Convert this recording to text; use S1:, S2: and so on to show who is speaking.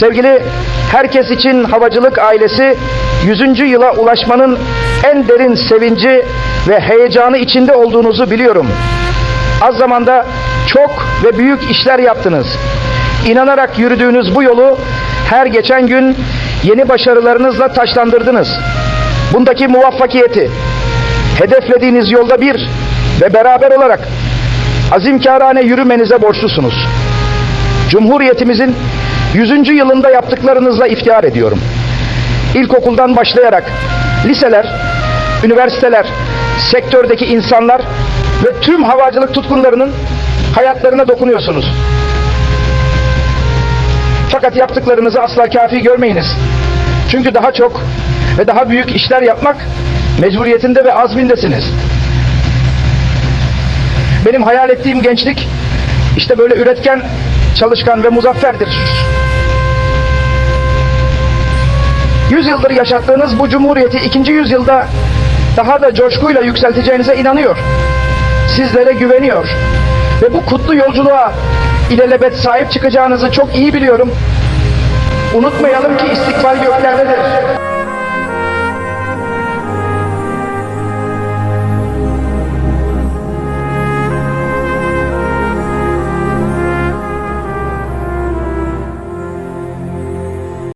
S1: Sevgili herkes için havacılık ailesi 100. yıla ulaşmanın en derin sevinci ve heyecanı içinde olduğunuzu biliyorum. Az zamanda çok ve büyük işler yaptınız. İnanarak yürüdüğünüz bu yolu her geçen gün yeni başarılarınızla taşlandırdınız. Bundaki muvaffakiyeti hedeflediğiniz yolda bir ve beraber olarak azimkârane yürümenize borçlusunuz. Cumhuriyetimizin 100. yılında yaptıklarınızla iftihar ediyorum. İlkokuldan başlayarak liseler, üniversiteler, sektördeki insanlar ve tüm havacılık tutkunlarının hayatlarına dokunuyorsunuz. Fakat yaptıklarınızı asla kafi görmeyiniz. Çünkü daha çok ve daha büyük işler yapmak mecburiyetinde ve azmindesiniz. Benim hayal ettiğim gençlik işte böyle üretken, çalışkan ve muzafferdir. Yüz yıldır yaşattığınız bu cumhuriyeti ikinci yüzyılda daha da coşkuyla yükselteceğinize inanıyor. Sizlere güveniyor. Ve bu kutlu yolculuğa ilelebet sahip çıkacağınızı çok iyi biliyorum. Unutmayalım ki istikbal göklerdedir.